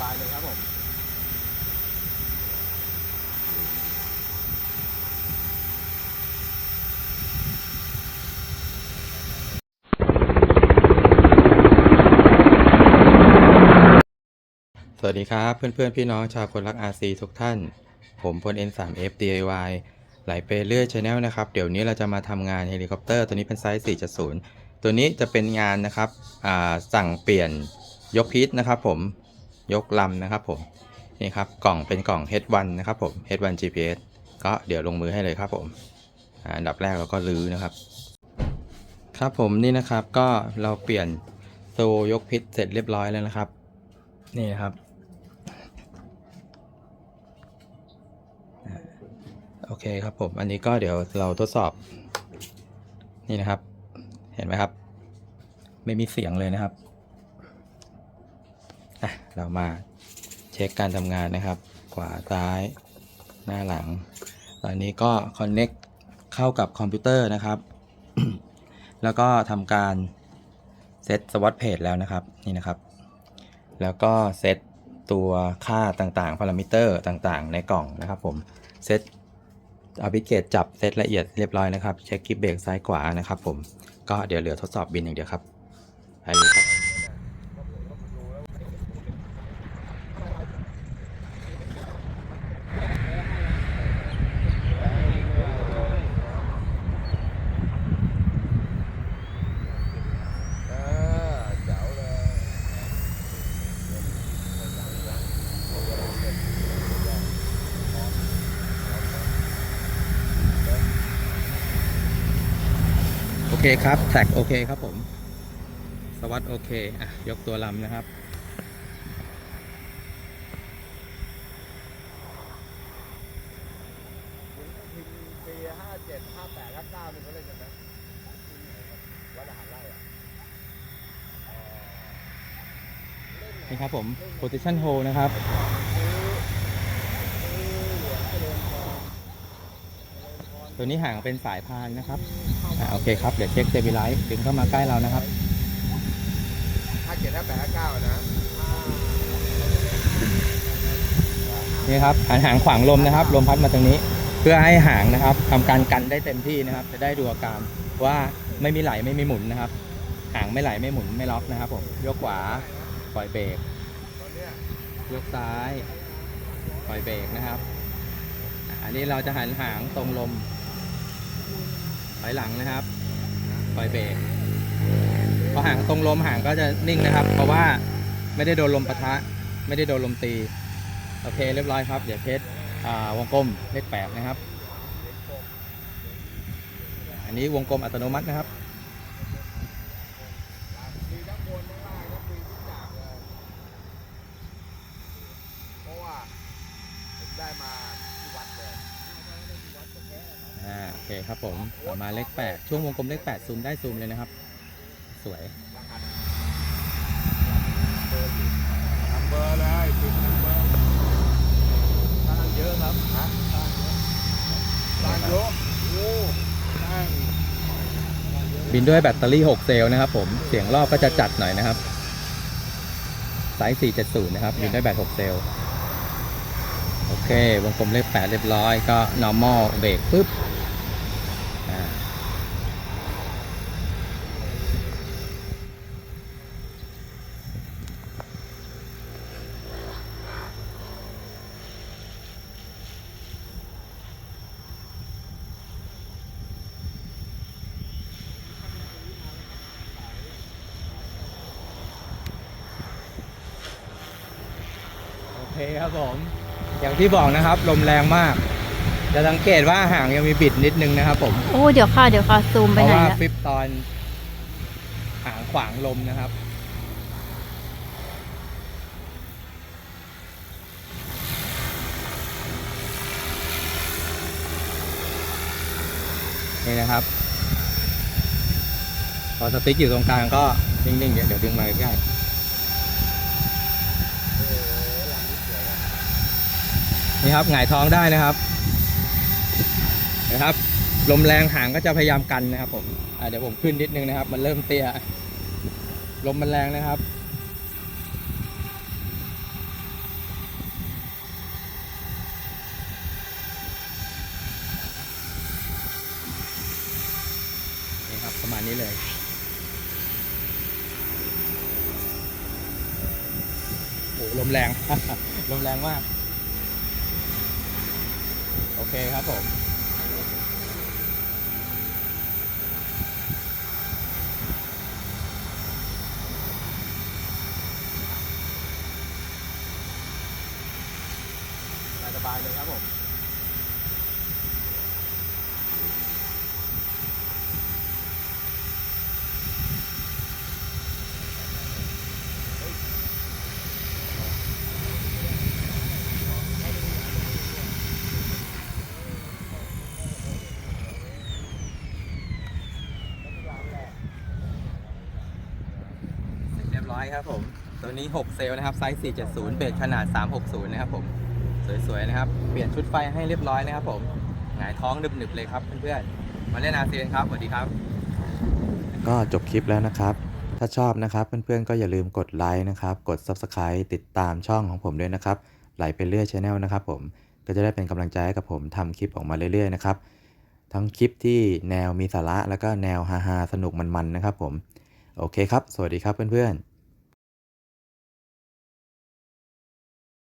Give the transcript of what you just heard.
บายเลยครับผมสวัสดีครับเพื่อนๆพี่น้องชาวคนรัก RC ทุกท่าน ผมพล N3F DIY ไหลเปเรื่อยชาแนลนะครับ เดี๋ยวนี้เราจะมาทำงานเฮลิคอปเตอร์ตัวนี้เป็นไซส์ 4.0 ตัวนี้จะเป็นงานนะครับสั่งเปลี่ยนยกพีทนะครับผม ยกลำนะครับผมนี่ครับกล่องเป็นกล่อง H1 นะครับผม H1 GPS ก็เดี๋ยวลงมือให้เลยครับผมอันดับแรกเราก็ลื้อนะครับ ครับผมนี่นะครับก็เราเปลี่ยนโซยกพิษเสร็จเรียบร้อยแล้วนะครับ นี่ครับ โอเคครับผม อันนี้ก็เดี๋ยวเราทดสอบ นี่นะครับ เห็นไหมครับ ไม่มีเสียงเลยนะครับ อะเรามาเช็คการทำงานนะครับ ขวาซ้าย หน้าหลัง ตอนนี้ก็ connect เข้ากับคอมพิวเตอร์นะครับ แล้วก็ทำการเซตสวอตเพจแล้วนะครับนี่นะครับ แล้วก็เซตตัวค่าต่างๆพารามิเตอร์ต่างๆ ในกล่องนะครับผมเซตอาบิเกตจับเซตละเอียดเรียบร้อยนะครับ เช็คกิฟเบรกซ้ายขวานะครับผมก็เดี๋ยวเหลือทดสอบบินอย่างเดียวครับไปเลยครับ เออเจ๋วเลย โอ เคครับแท็กโอเคครับผม สวัสดโอเคอะยกตัวลำนะครับทีมปีห้าเจ็ดห้าแปดห้าเก้านี่เขาเล่นกันนะวัดอาหารไร่อะนี่ครับผม position hold นะครับ ตัวนี้ห่างเป็นสายพานนะครับอ่าโอเคครับ เดี๋ยวเช็คเซบิไลท์ดึงเข้ามาใกล้เรานะครับห้าเจ็ดห้าแปดห้าเก้านะนี่ครับหันหางขวางลมนะครับ ลมพัดมาตรงนี้ เพื่อให้หางนะครับทำการกันได้เต็มที่นะครับ จะได้ดูอาการว่าไม่มีไหลไม่มีหมุนนะครับ หางไม่ไหลไม่หมุนไม่ล็อกนะครับผมยกขวาปล่อยเบรกตอนเนี้ยยกซ้ายปล่อยเบรกนะครับอะอันนี้เราจะหันหางตรงลม ถอยหลังนะครับปล่อยเบรกพอห่างตรงลมห่างก็จะนิ่งนะครับ เพราะว่าไม่ได้โดนลมปะทะ ไม่ได้โดนลมตี โอเคเรียบร้อยครับ เดี๋ยวเทสวงกลมเลขแปดนะครับ อันนี้วงกลมอัตโนมัตินะครับ มีทั้งบนทั้งล่างทั้งปีทุกอย่างเลยเพราะว่าผมได้มาที่วัดเลย อ่าโอเคครับผมต่อมาเลขแปดช่วงวงกลมเลขแปดซูมได้ซูมเลยนะครับ สวยรหัสเบอร์อยู่ทำเบอร์เลยปิดทำเบอร์สร้างเยอะครับฮะสร้างเยอะสร้างเยอะโอ้สร้างบินด้วยแบตเตอรี่ 6 เซลล์นะครับผมเสียงรอบก็จะจัดหน่อยนะครับไซส์470 นะครับบินด้วยแบต 6 เซลล์โอเค วงกลมเลข8เรียบร้อยก็ normal เบรกปุ๊บ เคครับผม อย่างที่บอกนะครับ ลมแรงมาก จะสังเกตว่าหางยังมีบิดนิดนึงนะครับ ผมโอ้เดี๋ยวค่ะเดี๋ยวค่ะซูมเพไปราะไหนว่าละฟิปตอนหางขวางลมนะครับ นี่นะครับ พอสติ๊กอยู่ตรงกลางก็นิ่งๆเดี๋ยวเดี๋ยวดึงมาใกล้ๆ นี่ครับหงายท้องได้นะครับนะครับ ลมแรงหางก็จะพยายามกันนะครับ ผมเดี๋ยวผมขึ้นนิดนึงนะครับ มันเริ่มเตี้ยลมมันแรงนะครับนี่ครับประมาณนี้เลยโอ้ลมแรง ลมแรงมาก โอเคครับผมสบายเลยครับผม อยครับผม ตัวนี้ 6 เซลนะครับ ไซส์ 470 เบสขนาด 360 นะครับผม สวยๆ นะครับ เปลี่ยนชุดไฟให้เรียบร้อยนะครับผม หงายท้องหนึบๆ เลยครับเพื่อนๆ มาเล่นอาเซียนครับ สวัสดีครับ ก็จบคลิปแล้วนะครับ ถ้าชอบนะครับ เพื่อนๆ ก็อย่าลืมกดไลค์นะครับ กด Subscribe ติดตามช่องของผมด้วยนะครับ ไหลไปเรื่อยช n e l นะครับผม ก็จะได้เป็นกำลังใจให้กับผมทำคลิปออกมาเรื่อยๆ นะครับ ทั้งคลิปที่แนวมีสาระแล้วก็แนวฮาๆ สนุกมันๆ นะครับผม โอเคครับ สวัสดีครับเพื่อนๆ